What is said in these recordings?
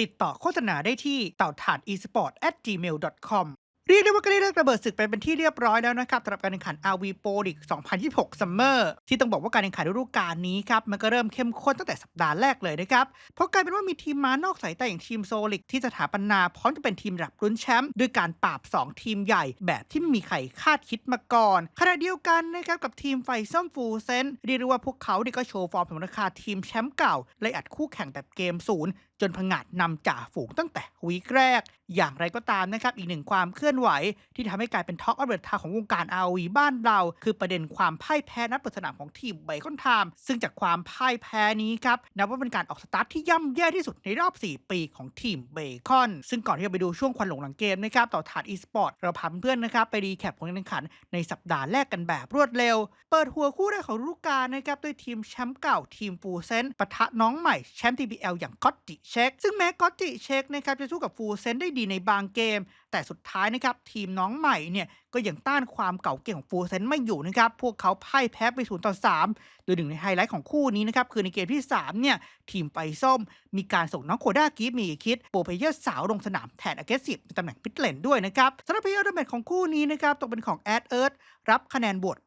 ติดต่อโฆษณาได้ที่เต่าถ่าน esport at gmail com เรียกได้ว่าก็ได้เลิกระเบิดศึกไปเป็นที่เรียบร้อยแล้วนะครับสำหรับการแข่งขัน RV Pro League 2026 Summer ที่ต้องบอกว่าการแข่งขันฤดูกาลนี้ครับมันก็เริ่มเข้มข้นตั้งแต่สัปดาห์แรกเลยนะครับ เพราะกลายเป็นว่ามีทีมม้านอกสายตาอย่างทีมโซลิกที่สถาปนาพร้อมจะเป็นทีมระดับลุ้นแชมป์ด้วยการปราบ 2 ทีมใหญ่ แบบที่ไม่มีใครคาดคิดมาก่อนขณะเดียวกันนะครับกับทีมไฟส้มฟูเซนเรียกได้ว่าพวกเขาเนี่ยก็โชว์ฟอร์มสมราคาทีมแชมป์เก่าไล่อัดคู่แข่งแบบเกมศูนย์ จนผงาดนำจ่าฝูงตั้งแต่วีคแรก อย่างไรก็ตามนะครับ อีกหนึ่งความเคลื่อนไหว ที่ทำให้กลายเป็นท็อกอัปเดทาของวงการ ROV บ้านเรา คือประเด็นความพ่ายแพ้นัดเปิดสนามของทีมไบคอนไทม์ซึ่งจากความพ่ายแพ้นี้ครับนับว่าเป็นการออกสตาร์ทที่ย่ำแย่ที่สุดในรอบ 4 ปีของทีมเบคอน ซึ่งก่อนที่จะไปดูช่วงควันหลงหลังเกมนะครับต่อถาด e-sport เราพาเพื่อนนะครับไปรีแคปผลการแข่งขันในสัปดาห์แรกกันแบบรวดเร็ว เปิดหัวคู่แรกของฤดูกาลนะครับด้วยทีมแชมป์เก่าทีมฟูเซนปะทะน้องใหม่แชมป์ TBL อย่างก็อตจิเช็คซึ่งแม้ก็อตจิเช็คนะครับจะสู้กับฟูเซนได้ดีในบางเกมแต่สุดท้ายนะครับทีมน้องใหม่เนี่ยก็ยังต้านความเก่าเก่งของฟูเซนไม่อยู่นะครับพวกเขาพ่ายแพ้ไป0ต่อ3โดยหนึ่งในไฮไลท์ของคู่นี้นะครับคือในเกมที่3เนี่ยทีมไฟส้ม มีการส่งน้องโคด้ากีฟมีคิดโปรเพเยอร์สาวลงสนามแทนอเกส i ในตำแหน่งพิทเลนด้วยนะครับสำหรับเพลเยอร์ดแมทของคู่นี้นะครับตกเป็นของแอดเอิร์ธรับคะแนนโหวต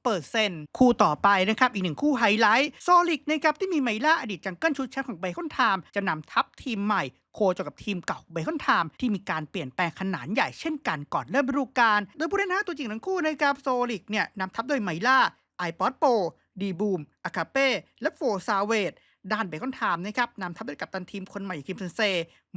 82%คู่ต่อไปนะครับ อีกหนึ่งคู่ไฮไลท์โซลิกนะครับ ที่มีไมล่าอดีตจังเกิลชุดแชมป์ของไบคอนไทม์จะนำทัพทีมใหม่ โคจรกับทีมเก่าเบคอนไทม์ที่มีการเปลี่ยนแปลงขนาดใหญ่เช่นกันก่อนเริ่มฤดูกาลโดยผู้เล่นห้าตัวจริงทั้งคู่นะครับโซลิกเนี่ยนำทัพโดยไมล่าไอปอดโปดีบูมอาคาเป้และโฟซาเวดด้านเบคอนไทม์นะครับนำทัพโดยกัปตันทีมคนใหม่คิมเซนเซ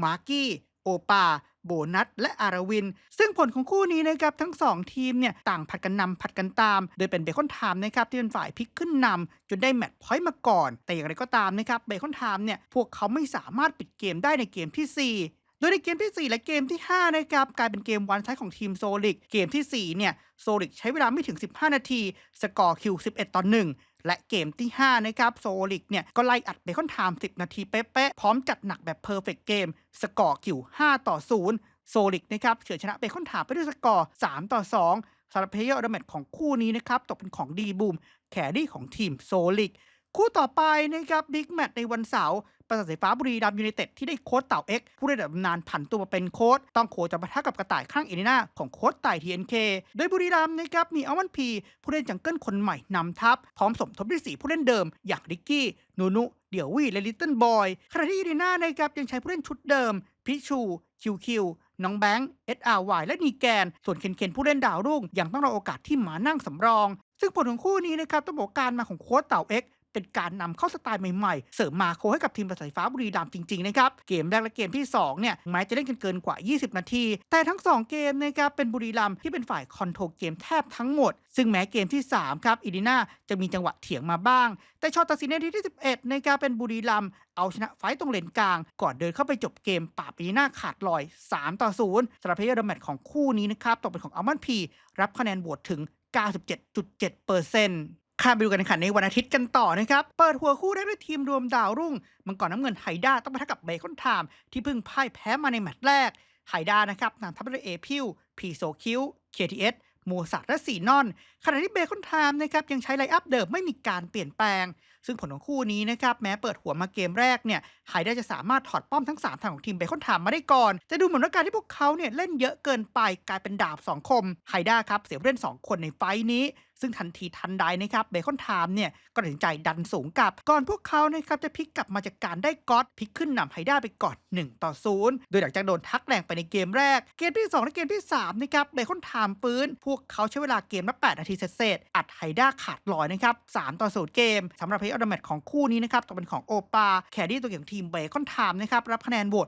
มาร์กี้โอปา โบนัส และอาราวิน ซึ่งผลของคู่นี้นะครับทั้ง 2 ทีมเนี่ยต่างผัดกันนำผัดกันตาม โดยเป็นเบคอนไทม์นะครับที่เป็นฝ่ายพลิกขึ้นนำจนได้แมตช์พอยต์มาก่อน แต่อย่างไรก็ตามนะครับเบคอนไทม์เนี่ยพวกเขาไม่สามารถปิดเกมได้ในเกมทีสี่ 4โดยในเกมที่ 4 และเกมที่ 5 นะครับ กลายเป็นเกมวันท้ายของทีมโซลิก เกมที่ 4 เนี่ย โซลิกใช้เวลาไม่ถึง 15 นาที สกอร์คิว 11 ต่อ 1 และเกมที่ 5 นะครับ โซลิกเนี่ย ก็ไล่อัดเบคอนไทม์10 นาทีเป๊ะๆ พร้อมจัดหนักแบบเพอร์เฟกเกม สกอร์กิว5 ต่อ 0 โซลิกนะครับเฉือนชนะเบคอนไทม์ไปด้วยสกอร์ 3 ต่อ 2สำหรับเพลเยอร์ออร์แมตของคู่นี้นะครับ ตกเป็นของดีบูมแครี่ของทีมโซลิก คู่ต่อไปนะครับบิ๊กแมตช์ในวันเสาร์ประสาทสายฟ้าบุรีรัมย์ยูไนเต็ดที่ได้โค้ชเต่าเอ็กผู้ได้ดับนานผันตัวมาเป็นโค้ชต้องโคจะปะทะกับกระต่ายข้างเอเนนาของโค้ชไต่ทีเอ็นเคโดยบุรีรัมย์นะครับมีอัลวันพี ผู้เล่นจังเกิลคนใหม่นำทัพ พร้อมสมทบด้วยสีผู้เล่นเดิม อย่างริกกี้นูนุ เดี่ยววี่และลิตเติ้ลบอยขณะที่เอเนนานะครับยังใช้ผู้เล่นชุดเดิม พิชูคิวคิวน้องแบงค์เอสอาร์วและนีแกน ส่วนเคนเคนผู้เล่นดาวรุ่งยังต้องรอโอกาสที่หมานั่งสำรองซึ่งผลของคู่นี้นะครับต้องบอกการมาของโค้ชเต่าเอ็ก เป็นการนำเข้าสไตล์ใหม่ๆ เสริมมาโคให้กับทีมประสายฟ้าบุรีรัมย์จริงๆนะครับเกมแรกและเกมที่2เนี่ยแม้จะเล่นกันเกินกว่า 20 นาที แต่ทั้ง 2 เกมนะครับเป็นบุรีรัมย์ที่เป็นฝ่ายคอนโทรลเกมแทบทั้งหมด ซึ่งแม้เกมที่3ครับอีดีนาจะมีจังหวะเถียงมาบ้าง แต่ช็อตตัดสินในที่ที่11นะครับเป็นบุรีรัมย์เอาชนะไฟต์ตรงเลนกลาง ก่อนเดินเข้าไปจบเกมป่าบอีดีนาขาดลอย 3 ต่อ 0สำหรับเพลเยอร์ดแมตของคู่นี้นะครับตกเป็นของอัลมันพีรับคะแนนโหวตถึง 97.7% ข้ามไปดูการแข่งขันในวันอาทิตย์กันต่อนะครับ เปิดหัวคู่ได้ด้วยทีมรวมดาวรุ่ง มังกรน้ำเงินไฮด้าต้องปะทะกับเบคอนไทม์ที่เพิ่งพ่ายแพ้มาในแมตช์แรก ไฮด้านะครับนำทัพด้วยเอพิวพีโซคิวเคทีเอสโมซัตและสีนอน ขณะที่เบคอนไทม์นะครับยังใช้ไลน์อัพเดิมไม่มีการเปลี่ยนแปลง ซึ่งผลของคู่นี้นะครับแม้เปิดหัวมาเกมแรกเนี่ยไฮด้าจะสามารถถอดป้อมทั้ง 3 ทางของทีมเบคอนไทม์มาได้ก่อนแต่ดูเหมือนว่าการที่พวกเขาเนี่ยเล่นเยอะเกินไปกลายเป็นดาบ 2 คมไฮด้าครับเสียผู้เล่น 2 คนในไฟท์นี้ ซึ่งทันทีทันใดนะครับเบคอนไทม์เนี่ยก็ตัดสินใจดันสูงกลับ ก่อนพวกเขานะครับจะพลิกกลับมาจากการได้ก๊อตพลิกขึ้นนำไฮด้าไปก่อน1ต่อ0โดยหลังจากโดนทักแรงไปในเกมแรก เกมที่ 2 และเกมที่3นะครับเบคอนไทม์ฟื้นพวกเขาใช้เวลาเกมละ8นาทีเศษๆอัดไฮด้าขาดลอยนะครับ3ต่อ0เกมสำหรับเพย์ออร์แมตของคู่นี้นะครับตกเป็นของโอปาแคดี้ตัวเก่งของทีมเบคอนไทม์นะครับรับคะแนนโหวต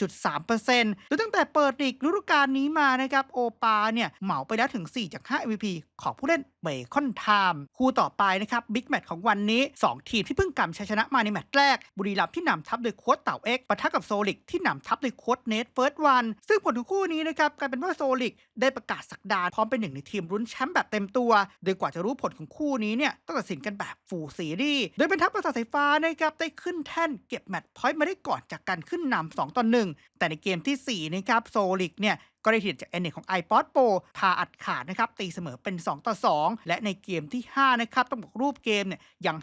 37.3%โดยตั้งแต่เปิดลีกฤดูกาลนี้มานะครับโอปาเนี่ยเหมาไปแล้วถึง 4 จาก 5 MVP ของผู้เล่น เบคอนไทม์คู่ต่อไปนะครับบิ๊กแมตช์ของวันนี้ 2 ทีมที่เพิ่งกำชัยชนะมาในแมตช์แรก บุรีรัมย์ที่นำทัพโดยโค้ชเต่าเอ็กปะทะกับโซลิกที่นำทัพโดยโค้ชเนทเฟิร์สวันซึ่งผลของคู่นี้นะครับกลายเป็นว่าโซลิกได้ประกาศสักดาพร้อมเป็นหนึ่งในทีมรุ้นแชมป์แบบเต็มตัว โดยกว่าจะรู้ผลของคู่นี้เนี่ยต้องตัดสินกันแบบฟูลซีรีส์โดยเป็นทัพประสาทสายฟ้านะครับได้ขึ้นแท่นเก็บแมตช์พอยต์มาได้ก่อนจากการขึ้นนำ2ต่อ1แต่ในเกมที่4นะครับโซลิกเนี่ย ก็ได้ทีเด็ดจากเอเนของ iPod Pro พาอัดขาดนะครับตีเสมอเป็น 2 ต่อ 2 และในเกมที่ 5 นะครับ ต้องบอกรูปเกมเนี่ยยัง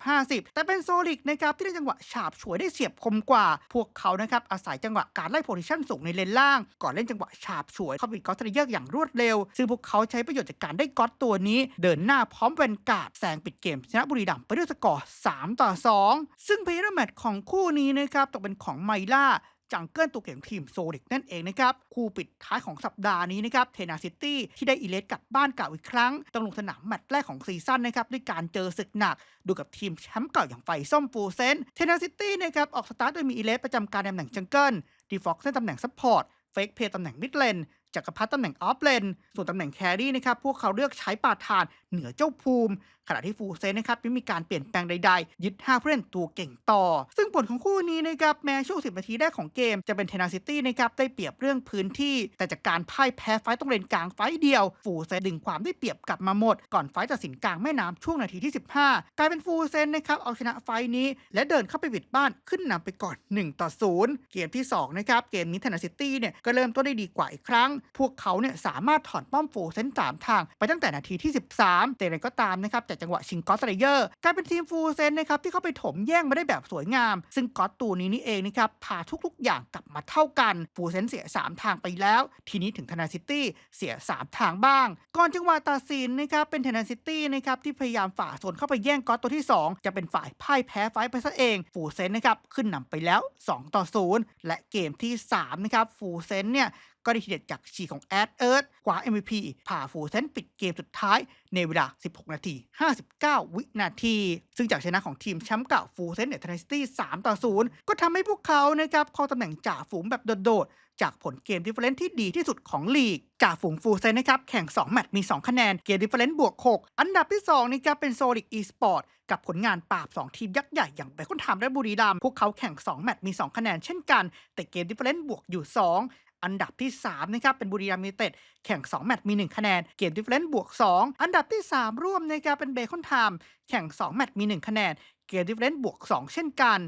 50-50 แต่เป็นโซลิกนะครับ ที่ได้จังหวะฉาบฉวยได้เสียบคมกว่า พวกเขานะครับอาศัยจังหวะการไล่โพซิชันสูงในเลนล่าง ก่อนเล่นจังหวะฉาบฉวยเข้าไปก็อตเทเยอร์อย่างรวดเร็ว ซึ่งพวกเขาใช้ประโยชน์จากการได้ก๊อตตัวนี้ เดินหน้าพร้อมแวนการ์ดแซงปิดเกมชนะบุรีรัมไปด้วยสกอร์3ต่อ 2 ซึ่งเพลย์แมตช์ของคู่นี้นะครับตกเป็นของไมล่า จังเกิลตัวเก่งทีมโซลิกนั่นเองนะครับ คู่ปิดท้ายของสัปดาห์นี้นะครับเทนาซิตี้ที่ได้อีเลสกลับบ้านเก่าอีกครั้งต้องลงสนามแมตช์แรกของซีซั่นนะครับด้วยการเจอศึกหนัก ดูกับทีมแชมป์เก่าอย่างไฟส้มฟูเซนเทนาซิตี้นะครับออกสตาร์ทโดยมีอีเลสประจำการตำแหน่งจังเกิลดีฟ็อกซ์ในตำแหน่งซัพพอร์ตเฟกเพย์ตำแหน่งมิดเลน จักรพัฒตำแหน่งออฟเลน ส่วนตำแหน่งแครี่นะครับพวกเขาเลือกใช้ปาทานเหนือเจ้าภูมิ ขณะที่ฟูเซนนะครับไม่มีการเปลี่ยนแปลงใดๆ ยึด5ผู้เล่นตัวเก่งต่อ ซึ่งผลของคู่นี้นะครับแม้ช่วง 10 นาทีแรกของเกมจะเป็นเทนาซิตี้นะครับได้เปรียบเรื่องพื้นที่ แต่จากการพ่ายแพ้ไฟต้องเลนกลางไฟเดียว ฟูเซนดึงความได้เปรียบกลับมาหมด ก่อนไฟตัดสินกลางแม่น้ำช่วงนาทีที่ 15 กลายเป็นฟูเซนนะครับเอาชนะไฟนี้ และเดินเข้าไปบิดบ้านขึ้นนำไปก่อน1ต่อ0เกมที่2นะครับเกมนี้เทนาซิตี้เนี่ยก็เริ่มต้นได้ดีกว่าอีกครั้งพวกเขาเนี่ยสามารถถอนป้อมฟูเซนสามทางไปตั้งแต่นาทีที่ 13 แต่อย่ไรก็ตามนะครับจากจังหวะชิงกอสเรเยอร์กลายเป็นทีมฟูเซนนะครับที่เข้าไปถมแย่งมาได้แบบสวยงาม ซึ่งกอสตัวนี้นี่เองนะครับพาทุกๆ อย่างกลับมาเท่ากันฟูเซนเสีย 3 ทางไปแล้ว ทีนี้ถึงเทนาซิตี้เสีย 3 ทางบ้าง ก่อนจังหวะตัดสินนะครับเป็นเทนาซิตี้นะครับที่พยายามฝ่าโซนเข้าไปแย่งกอสตัวที่ 2 จะเป็นฝ่ายพ่ายแพ้ไฟไปซะเองฟูเซนนะครับขึ้นนำไปแล้ว 2 ต่อ 0 และเกมที่3นะครับฟูเซนเนี่ย ก็ได้ทีเด็ดจากชีของแอดเอิร์ธคว้า MVP ผ่าฟูเซนปิดเกมสุดท้ายในเวลา 16 นาที 59 วินาที ซึ่งจากชนะของทีมแชมป์เก่าฟูเซนเนตเนสตี้ 3 ต่อ 0 ก็ทำให้พวกเขานะครับครองตำแหน่งจ่าฝูงแบบโดดๆ จากผลเกมดิฟเฟอเรนซ์ที่ดีที่สุดของลีก จ่าฝูงฟูเซนนะครับแข่ง 2 แมตช์มี 2 คะแนน เกมดิฟเฟอเรนซ์บวก 6 อันดับที่ 2นะครับเป็นโซลิกอีสปอร์ตกับผลงานปราบ 2 ทีมยักษ์ใหญ่อย่างไบคอนไทม์และบุรีรัมย์พวกเขาแข่ง 2 แมตช์มี 2 คะแนนเช่นกัน แต่เกมดิฟเฟอเรนซ์บวกอยู่ 2 อันดับที่ 3 นะครับ เป็นบุรีรัมย์ยูไนเต็ดแข่ง 2 แมตช์มี 1 คะแนน เกมดิฟเฟนซ์บวก 2 อันดับที่ 3 ร่วมนะครับเป็นเบคอนไทม์แข่ง 2 แมตช์มี 1 คะแนน เกมดิฟเฟนซ์บวก 2 เช่นกัน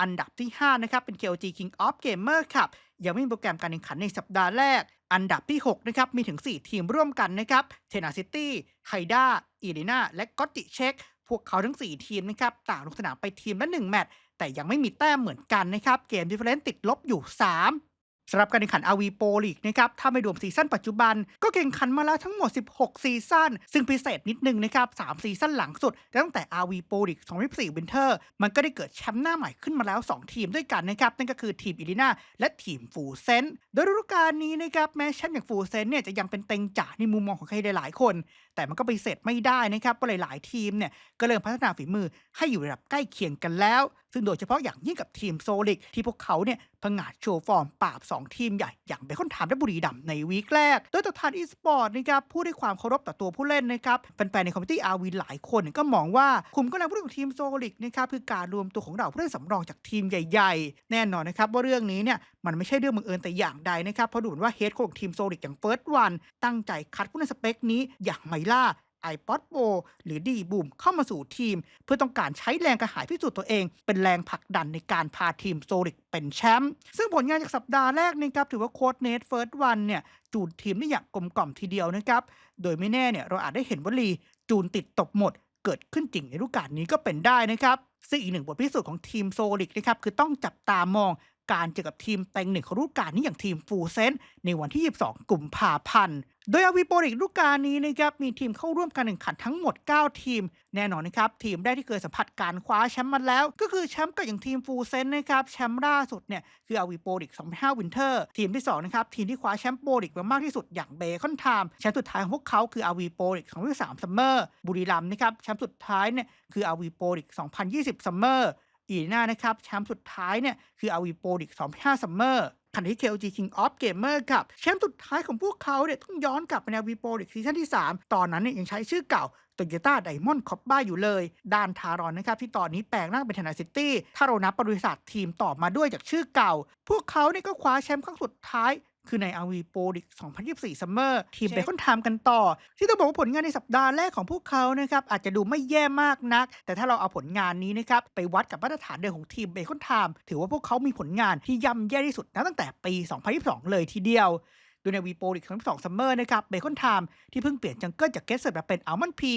อันดับที่ 5 นะครับ เป็น KOG King of Gamer ครับยังไม่มีโปรแกรมการแข่งขันในสัปดาห์แรก อันดับที่ 6 นะครับ มีถึง 4 ทีมร่วมกันนะครับเทนาซิตี้ไฮด้าอีรีนาและก็ติเช็คพวกเขาทั้ง 4 ทีมนะครับต่างลงสนามไปทีมละ1แมตช์แต่ยังไม่มีแต้มเหมือนกันนะครับเกมดิฟเฟอเรนซ์ติดลบอยู่ 3 สำหรับการแข่งขัน RV Pro League นะครับ ถ้าไม่รวมซีซั่นปัจจุบัน ก็แข่งขันมาแล้วทั้งหมด 16 ซีซั่น ซึ่งพิเศษนิดนึงนะครับ 3 ซีซั่นหลังสุด ตั้งแต่ RV Pro League 2024 Winter มันก็ได้เกิดแชมป์หน้าใหม่ขึ้นมาแล้ว 2 ทีมด้วยกันนะครับ นั่นก็คือทีมอิลินาและทีมฟูเซนโดยฤดูกาลนี้นะครับ แม้แชมป์อย่างฟูเซนเนี่ยจะยังเป็นเต็งจ่าในมุมมองของใครหลายๆคน แต่มันก็ไปเสร็จไม่ได้นะครับเพราะหลาย ๆ ทีมเนี่ยก็เริ่มพัฒนาฝีมือให้อยู่ระดับใกล้เคียงกันแล้วซึ่งโดยเฉพาะอย่างยิ่งกับทีมโซลิก ที่พวกเขาเนี่ยผงาดโชว์ฟอร์มปราบ 2 ทีมใหญ่ อย่างเบคอนไทม์และบุรีดัมในวีคแรก โดยตัวทานอีสปอร์ตนะครับพูดด้วยความเคารพต่อตัวผู้เล่นนะครับแฟนๆในคอมมิตี้อาวีหลายคนก็มองว่าคุมกำลังผู้เล่นของทีมโซลิกนะครับคือการรวมตัวของเราผู้เล่นสำรองจากทีมใหญ่ ๆ แน่นอนนะครับว่าเรื่องนี้เนี่ยมันไม่ใช่เรื่องบังเอิญแต่อย่างใดนะครับเพราะดูเหมือนว่าเฮดโค้ชของทีมโซลิกอย่างเฟิร์สวันตั้งใจคัดผู้เล่นสเปคนี้อย่างไมล่า iPod Pro หรือดีบูมเข้ามาสู่ทีม เพื่อต้องการใช้แรงกระหายพิสูจน์ตัวเอง เป็นแรงผลักดันในการพาทีมโซลิกเป็นแชมป์ซึ่งผลงานจากสัปดาห์แรกนะครับถือว่าโค้ชเนทเฟิร์สวันเนี่ยจูนทีมได้อย่างกลมกล่อมทีเดียวนะครับโดยไม่แน่เนี่ยเราอาจได้เห็นวลีจูนติดตบหมดเกิดขึ้นจริงในฤดูกาลนี้ก็เป็นได้นะครับซึ่งอีกหนึ่งบทพิสูจน์ของทีมโซลิกนะครับคือต้องจับตามองการเจอกับทีมเต็งหนึ่งของฤดูกาลนี้อย่างทีมฟูเซนในวันที่ 22กุมภาพันธ์ โดยอาวีโปริกฤดูกาลนี้นะครับมีทีมเข้าร่วมการแข่งขันทั้งหมด 9 ทีม แน่นอนนะครับ ทีมแรกที่เคยสัมผัสการคว้าแชมป์มาแล้ว ก็คือแชมป์กับอย่างทีมฟูเซนนะครับแชมป์ล่าสุดเนี่ยคืออาวีโปริก2005วินเทอร์ทีมที่2นะครับทีมที่คว้าแชมป์โปริกมามากที่สุดอย่างเบคอนไทม์แชมป์สุดท้ายของพวกเขาคืออาวีโปริก2023ซัมเมอร์บุรีรัมย์นะครับแชมป์สุดท้ายเนี่ยคืออาวีโปริก2020ซัมเมอร์อีน่านะครับแชมป์สุดท้ายเนี่ยคืออาวีโปริก2005ซัมเมอร์ ขณะที่ KOG King of Gamer ครับแชมป์สุดท้ายของพวกเขาเนี่ยต้องย้อนกลับไปในวีโปรอีกซีซั่นที่ 3 ตอนนั้นเนี่ยยังใช้ชื่อเก่าโตโยต้าไดมอนด์คอปบ้าอยู่เลย ด้านทารอนนะครับ ที่ตอนนี้แปลงร่างเป็นธนาซิตี้ถ้าเรานับบริษัททีมต่อมาด้วยจากชื่อเก่า พวกเขาเนี่ยก็คว้าแชมป์ครั้งสุดท้าย คือในอาวีโปรลิก2024ซัมเมอร์ทีมเบคอนไทม์กันต่อ ที่ต้องบอกว่าผลงานในสัปดาห์แรกของพวกเขานะครับอาจจะดูไม่แย่มากนัก แต่ถ้าเราเอาผลงานนี้นะครับไปวัดกับมาตรฐานเดิมของทีมเบคอนไทม์ถือว่าพวกเขามีผลงานที่ย่ำแย่ที่สุดนับตั้งแต่ปี 2022 เลยทีเดียวโดยในวีโปลิกครั้งที่สองซัมเมอร์นะครับเบคอนไทม์ที่เพิ่งเปลี่ยนจังเกิลจากเกสเซอร์มาเป็นอัลมอนด์พี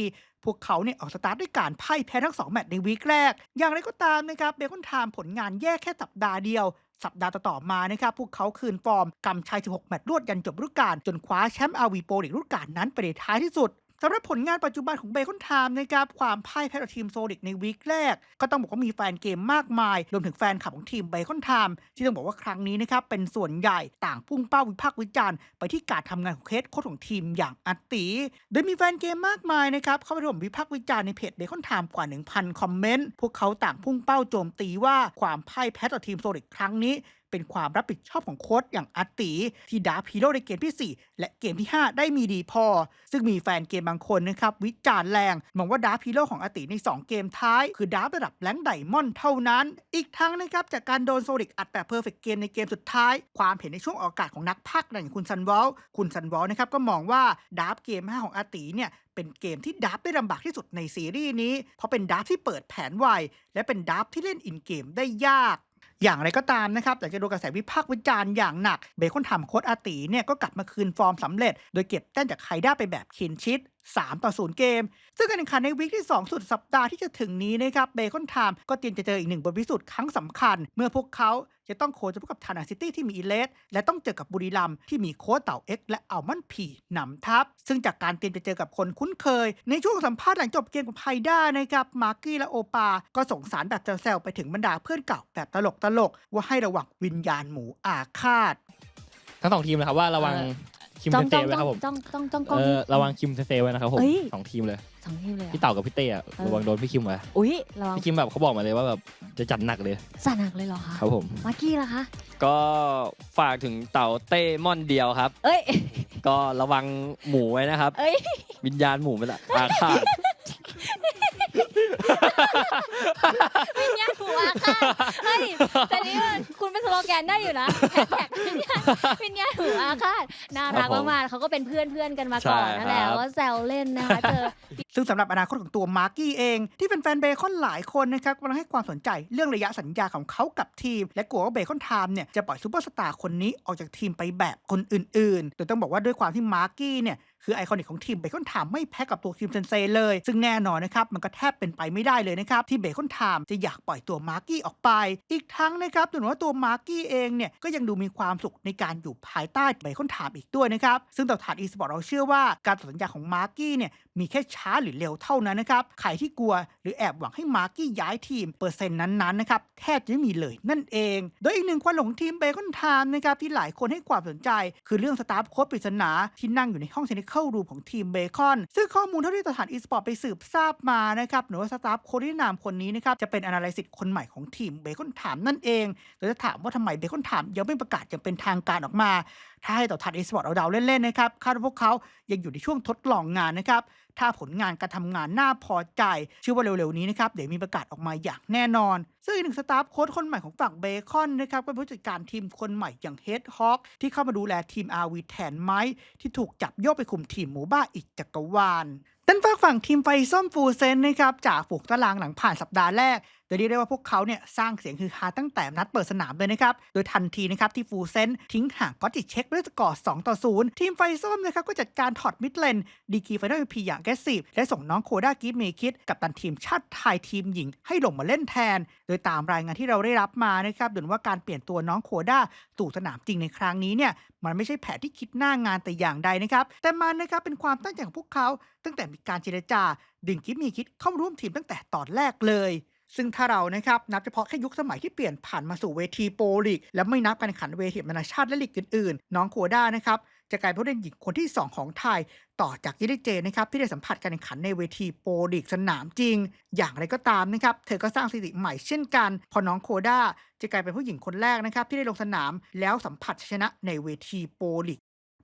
พวกเขาเนี่ยออกสตาร์ทด้วยการพ่ายแพ้ทั้ง 2 แมตช์ในวีคแรก อย่างไรก็ตามนะครับเบคอนไทม์ผลงานแย่แค่สัปดาห์เดียว สัปดาห์ต่อๆมานะครับพวกเขาคืนฟอร์มกำชัย 16 แมตช์รวดยันจบฤดูกาลจนคว้าแชมป์อาวีโปลีกฤดูกาลนั้นไปในท้ายที่สุด สำหรับผลงานปัจจุบันของเบคอนไทม์นะครับความพ่ายแพ้ต่อทีมโซลิกในวีคแรก ก็ต้องบอกว่ามีแฟนเกมมากมาย รวมถึงแฟนคลับของทีมเบคอนไทม์ที่ต้องบอกว่าครั้งนี้นะครับเป็นส่วนใหญ่ต่างพุ่งเป้าวิพากษ์วิจารณ์ไปที่การทำงานของเคสโค้ชของทีมอย่างอัตติ โดยมีแฟนเกมมากมายนะครับเข้าไปร่วมวิพากษ์วิจารณ์ในเพจเบคอนไทม์กว่า 1,000 คอมเมนต์พวกเขาต่างพุ่งเป้าโจมตีว่าความพ่ายแพ้ต่อทีมโซลิกครั้งนี้ เป็นความรับผิดชอบของโค้ชอย่างอาร์ตีที่ดาร์ฟฮีโร่ในเกมที่ 4 และเกมที่ 5 ได้มีดีพอ ซึ่งมีแฟนเกมบางคนนะครับวิจารณ์แรงมองว่าดาร์ฟฮีโร่ของอาร์ตีใน 2 เกมท้าย คือดาร์ฟระดับแรงไดมอนด์เท่านั้น อีกทั้งนะครับจากการโดนโซลิกอัดแบบเพอร์เฟกเกมในเกมสุดท้าย ความเห็นในช่วงออกอากาศของนักพากย์อย่างคุณซันวอลคุณซันวอลนะครับก็มองว่าดาร์ฟเกม 5 ของอาร์ตีเนี่ยเป็นเกมที่ดับได้ลำบากที่สุดในซีรีส์นี้ เพราะเป็นดับที่เปิดแผนไว และเป็นดับที่เล่นอินเกมได้ยาก อย่างไรก็ตามนะครับหลังจากโดนกระแสวิพากษ์วิจารณ์อย่างหนักเบคอนทำโค้ดอาตีเนี่ยก็กลับมาคืนฟอร์มสำเร็จ โดยเก็บแต้มจากไคด้าไปแบบคินชิด 3 ต่อ 0 เกม ซึ่งการแข่งขันในวีคที่ 2 สุดสัปดาห์ที่จะถึงนี้นะครับเบคอนไทม์ก็เตรียมจะเจออีกหนึ่งบทพิสูจน์ครั้งสำคัญ เมื่อพวกเขาจะต้องโค้ชพบกับทานาซิตี้ที่มีอีเลสและต้องเจอกับบุรีรัมย์ที่มีโค้ชเต่าเอ็กและอัลมอนด์พีนำทัพ ซึ่งจากการเตรียมจะเจอกับคนคุ้นเคย ในช่วงสัมภาษณ์หลังจบเกมกับไฮด้านะครับมาร์กี้และโอปา ก็ส่งสารแบบแซวๆไปถึงบรรดาเพื่อนเก่าแบบตลกๆว่าให้ระวังวิญญาณหมูอาฆาตทั้งสองทีมนะครับว่าระวังเออ คิมจ้อเซงเซจ้องไว้ครับผมจ้องจ้องจ้องกล้องเอนี้อระวังคิมเซเซไว้นะครับผมเอ้ยสองทีมเลยสองทีมเลยเหรอพี่เต่ากับพี่เต้อะเออระวังโดนพี่คิมไว้อุ้ยระวังพี่คิมแบบเขาบอกมาเลยว่าแบบจะจัดหนักเลยสนักเลยเหรอคะครับผมมากกี้ล่ะคะก็ฝากถึงเต่าเต้ม่อนเดียวครับเอ้ยก็ระวังหมูไว้นะครับเอ้ยวิญญาณหมูไปละอาฆาต วิญญาณหัวค่ะเฮ้ยแต่นี้มันคุณเป็นสโลแกนได้อยู่นะแฮชแท็กวิญญาณวิญญาณหัวอาฆาตน่ารักครับผมมากๆเขาก็เป็นเพื่อนเพื่อนๆกันมาก่อนใช่นั่นแหละครับก็แซวเล่นนะคะเจอซึ่งสำหรับอนาคตของตัวมาร์กี้เอง ที่เป็นแฟนเบคอนหลายคนนะครับกำลังให้ความสนใจเรื่องระยะสัญญาของเขากับทีม และกลัวว่าเบคอนไทม์เนี่ยจะปล่อยซูเปอร์สตาร์คนนี้ออกจากทีมไปแบบคนอื่นๆโดยต้องบอกว่าด้วยความที่มาร์กี้เนี่ย คือไอคอนิกของทีมเบคอนไทม์ไม่แพ้กับตัวทีมเซนเซเลย ซึ่งแน่นอนนะครับ มันก็แทบเป็นไปไม่ได้เลยนะครับ ที่เบคอนไทม์จะอยากปล่อยตัวมาร์กี้ออกไป อีกทั้งนะครับถือว่าตัวมาร์กี้เองเนี่ยก็ยังดูมีความสุขในการอยู่ภายใต้เบคอนไทม์อีกด้วยนะครับซึ่งต่อถานอีสปอร์ตเราเชื่อว่าการตัดสัญญาของมาร์กี้เนี่ยมีแค่ช้าหรือเร็วเท่านั้นนะครับ ใครที่กลัวหรือแอบหวังให้มาร์กี้ย้ายทีมเปอร์เซ็นต์นั้นๆนะครับแทบจะไม่มีเลยนั่นเอง โดยอีกหนึ่งควันหลงทีมเบคอนไทม์นะครับที่หลายคนให้ความสนใจ คือเรื่องสตาฟโค้ชปริศนาที่นั่งอยู่ในห้องเทคนิคอลรูมของทีมเบคอนซึ่งข้อมูลเท่าที่สถานอีสปอร์ตไปสืบทราบมานะครับหรือว่าสตาฟโค้ชที่นามคนนี้นะครับจะเป็นอนาลิซิสคนใหม่ของทีมเบคอนไทม์นั่นเองโดยจะถามว่าทำไมเบคอนไทม์ยังไม่ประกาศอย่างเป็นทางการออกมา ถ้าให้ต่อทันอีสปอร์ตเอาเดาเล่นๆนะครับคาดว่าพวกเขายังอยู่ในช่วงทดลองงานนะครับถ้าผลงานการทำงานน่าพอใจเชื่อว่าเร็วๆนี้นะครับเดี๋ยวมีประกาศออกมาอย่างแน่นอน ซึ่งอีกหนึ่งสตาฟโค้ชคนใหม่ของฝั่งเบคอนนะครับก็เป็นผู้จัดการทีมคนใหม่อย่างเฮดฮอกที่เข้ามาดูแลทีมอาวีแทนไม้ที่ถูกจับโยกไปคุมทีมหมูบ้าอีกจักรวาลด้านฝั่งทีมไฟส้มฟูเซนนะครับจากฝูงตารางหลังผ่านสัปดาห์แรก ยเรียกได้ว่าพวกเขาเนี่ยสร้างเสียงฮือฮาตั้งแต่นัดเปิดสนามเลยนะครับ โดยทันทีนะครับที่ฟูเซนทิ้งห่างก็ติดเช็คด้วยสกอร์2ต่อ 0 ทีมไฟส้มนะครับก็จัดการถอดมิดเลน ดีกีไฟนอลพีอย่างแกสซีฟและส่งน้องโคด้ากิฟเมคิดกับตันทีมชาติไทยทีมหญิงให้ลงมาเล่นแทน โดยตามรายงานที่เราได้รับมานะครับดูเหมือนว่าการเปลี่ยนตัวน้องโคด้าสู่สนามจริงในครั้งนี้เนี่ยมันไม่ใช่แผนที่คิดหน้างานแต่อย่างใดนะครับแต่มันนะครับเป็นความตั้งใจของพวกเขา ตั้งแต่มีการเจรจาดึงกิฟมีคิดเข้ามาร่วมทีมตั้งแต่ตอนแรกเลย ซึ่งถ้าเรานะครับนับเฉพาะแค่ยุคสมัยที่เปลี่ยนผ่านมาสู่เวทีโปรลีกและไม่นับการแข่งขันเวทีนานาชาติและลีกอื่นๆ น้องโคด้านะครับจะกลายเป็นผู้เล่นหญิงคนที่ 2 ของไทย ต่อจากยิเดเจนะครับที่ได้สัมผัสการแข่งขันในเวทีโปรลีกสนามจริง อย่างไรก็ตามนะครับเธอก็สร้างสถิติใหม่เช่นกัน พอน้องโคด้าจะกลายเป็นผู้หญิงคนแรกนะครับที่ได้ลงสนามแล้วสัมผัสชัยชนะในเวทีโปรลีก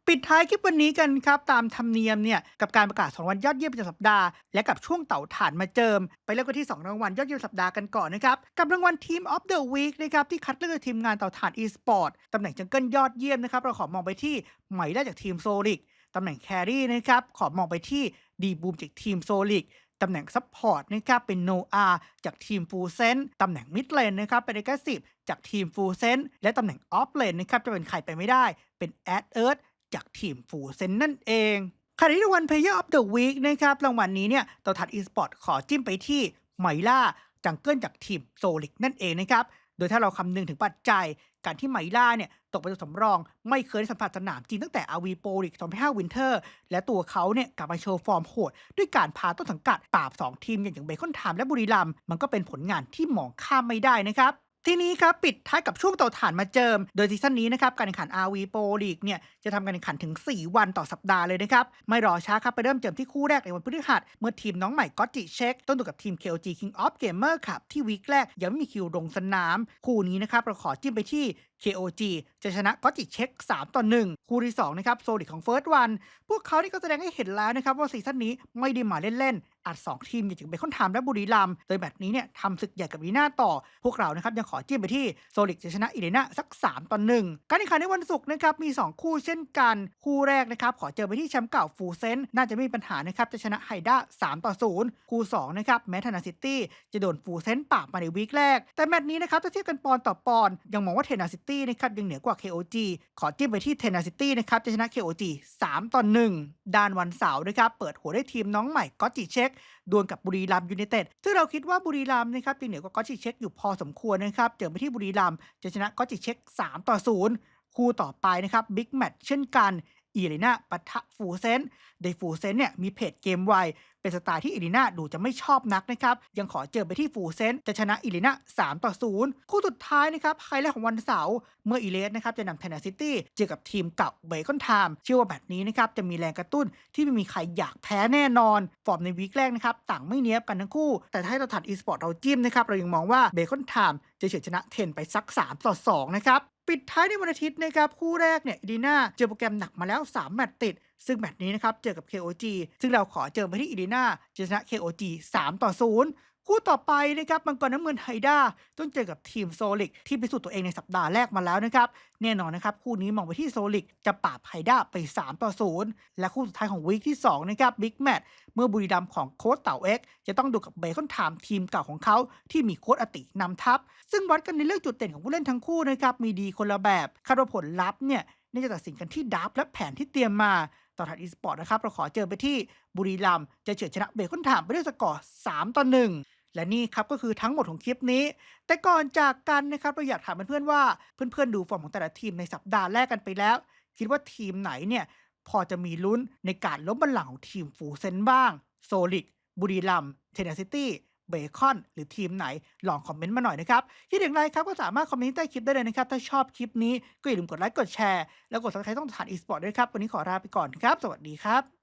ปิดท้ายคลิปวันนี้กันครับ ตามธรรมเนียมเนี่ยกับการประกาศ2รางวัลยอดเยี่ยมประจำสัปดาห์และกับช่วงเต่าถ่านมาเจิม ไปเริ่มกันที่ 2 รางวัลยอดเยี่ยมสัปดาห์กันก่อนนะครับ กับรางวัลทีมออฟเดอะวีคนะครับที่คัดเลือกโดยทีมงานเต่าถ่าน e-sport ตำแหน่งจังเกิลยอดเยี่ยมนะครับเราขอมองไปที่ไหมได้จากทีมโซลิกตำแหน่งแครี่นะครับขอมองไปที่ดีบูมจากทีมโซลิกตำแหน่งซัพพอร์ตนะครับเป็นโนอาจากทีมฟูเซนตำแหน่งมิดเลนนะครับเป็นเอกสิบจากทีมฟูเซนและตำแหน่งออฟเลนนะครับจะเป็นใครไปไม่ได้เป็นแอดเอิร์ธ จากทีมฟูเซนนั่นเองขณะที่รางวัล Player of the Week นะครับรางวัลนี้เนี่ยต่อทัด eSport ขอจิ้มไปที่ไมล่าจังเกิลจากทีมโซลิกนั่นเองนะครับโดยถ้าเราคำนึงถึงปัจจัย การที่ไมล่าเนี่ยตกเป็นตัวสำรอง ไม่เคยได้สัมผัสสนามจริงตั้งแต่อาวีโปลิก2005วินเทอร์ และตัวเขาเนี่ยกลับมาโชว์ฟอร์มโหด ด้วยการพาต้นสังกัดปราบ 2 ทีมอย่างเบคอนไทม์และบุรีรัมมันก็เป็นผลงานที่มองข้ามไม่ได้นะครับ ทีนี้ครับปิดท้ายกับช่วงเตาถ่านมาเจิม โดยซีซั่นนี้นะครับการแข่งขัน RV Pro League เนี่ยจะทำการแข่งขันถึง 4 วันต่อสัปดาห์เลยนะครับ ไม่รอช้าครับ ไปเริ่มเจิมที่คู่แรกในวันพฤหัส เมื่อทีมน้องใหม่ก็จิเช็ค ต้นตัวกับทีม KOG King of Gamer ครับที่วีคแรกยังไม่มีคิวลงสนาม คู่นี้นะครับเราขอจิ้มไปที่ KOG จะชนะก็จิเช็ค 3 ต่อ 1 คู่ที่2นะครับโซลิดของ First One พวกเขานี่ก็แสดงให้เห็นแล้วนะครับว่าซีซั่นนี้ไม่ได้มาเล่น ๆ อัด 2 ทีมอย่างเบคอนไทม์และบุรีรัมย์โดยแบบนี้เนี่ยทำศึกใหญ่กับลีน่าต่อ พวกเรานะครับยังขอจิ้มไปที่โซลิดจะชนะอีเลน่าสัก 3 ต่อ 1 การแข่งขันในวันศุกร์นะครับมี 2 คู่เช่นกัน คู่แรกนะครับขอเจอไปที่แชมป์เก่าฟูเซนน่าจะไม่มีปัญหานะครับจะชนะไฮด้า3ต่อ0คู่2นะครับแมทนาซิตี้จะโดนฟูเซนปราบมาในวีคแรก แต่แมตช์นี้นะครับถ้าเทียบกันปอนต่อปอนยังมองว่าเทนาซิ City นะครับยังเหนือกว่า KOG ขอจิ้มไปที่เทนาซิตี้นะครับจะชนะ KOG 3 ต่อ 1 ด้านวันเสาร์นะครับเปิดหัวได้ทีมน้องใหม่ก็จิเช็คดวลกับบุรีรัมยูไนเต็ดซึ่งเราคิดว่าบุรีรัมนะครับยังเหนือกว่าก็จิเช็คอยู่พอสมควรนะครับเจอไปที่บุรีรัมจะชนะก็จิเช็ค3ต่อ0คู่ต่อไปนะครับบิ๊กแมตช์เช่นกัน อีเลน่าปะทะฟูเซนในฟูเซนเนี่ยมีเพจเกมไวเป็นสไตล์ที่อีลีน่าดูจะไม่ชอบนักนะครับ ยังขอเจอไปที่ฟูเซนจะชนะอีลีน่า3ต่อ0คู่สุดท้ายนะครับไฮไลท์ของวันเสาร์เมื่ออีเลสนะครับจะนำเทนเนสซิตี้เจอกับทีมเก่าเบคอนไทม์เชื่อว่าแบบนี้นะครับจะมีแรงกระตุ้นที่ไม่มีใครอยากแพ้แน่นอน ฟอร์มในวีคแรกนะครับต่างไม่เนียบกันทั้งคู่ แต่ถ้าเราถัดอีสปอร์ตเราจิ้มนะครับเรายังมองว่าเบคอนไทม์จะเฉือนชนะเทนไปสัก3ต่อ2นะครับ ปิดท้ายในวันอาทิตย์นะครับคู่แรกเนี่ยอีดีนาเจอโปรแกรมหนักมาแล้ว 3 แมตช์ติด ซึ่งแมตช์นี้นะครับเจอกับ KOG ซึ่งเราขอเจอไปที่อีดีนาจะชนะ KOG 3 ต่อ 0 คู่ต่อไปนะครับมังกรน้ำเงินไฮด้าต้องเจอกับทีมโซลิกที่พิสูจน์ตัวเองในสัปดาห์แรกมาแล้วนะครับแน่นอนนะครับคู่นี้มองไปที่โซลิกจะปราบไฮด้าไป 3 ต่อ 0 และคู่สุดท้ายของวีคที่2นะครับบิ๊กแมตช์เมื่อบุรีรัมย์ของโค้ชเต่าเอ็กซ์จะต้องดูกับเบคอนไทม์ทีมเก่าของเขาที่มีโค้ชอตินำทัพ ซึ่งวัดกันในเรื่องจุดเด่นของผู้เล่นทั้งคู่นะครับมีดีคนละแบบคาดว่าผลลัพธ์เนี่ยน่าจะตัดสินกันที่ดับและแผนที่เตรียมมาต่อถัดอีสปอร์ตนะครับเราขอเจอไปที่บุรีรัมย์จะเฉือนชนะเบคอนไทม์ไปด้วยสกอร์3ต่อ1 และนี่ครับก็คือทั้งหมดของคลิปนี้ แต่ก่อนจากกันนะครับเราอยากถามเพื่อนๆว่าเพื่อนๆดูฟอร์มของแต่ละทีมในสัปดาห์แรกกันไปแล้ว คิดว่าทีมไหนเนี่ยพอจะมีลุ้นในการล้มบัลลังก์ของทีมฟูเซนบ้าง โซลิก บุรีรัมเทนเนสซิตี้เบคอน หรือทีมไหน ลองคอมเมนต์มาหน่อยนะครับคิดอย่างไรครับก็สามารถคอมเมนต์ใต้คลิปได้เลยนะครับ ถ้าชอบคลิปนี้ก็อย่าลืมกดไลค์กดแชร์ แล้วกด subscribe ต้องฐานอีสปอร์ตด้วยครับ วันนี้ขอลาไปก่อนครับ สวัสดีครับ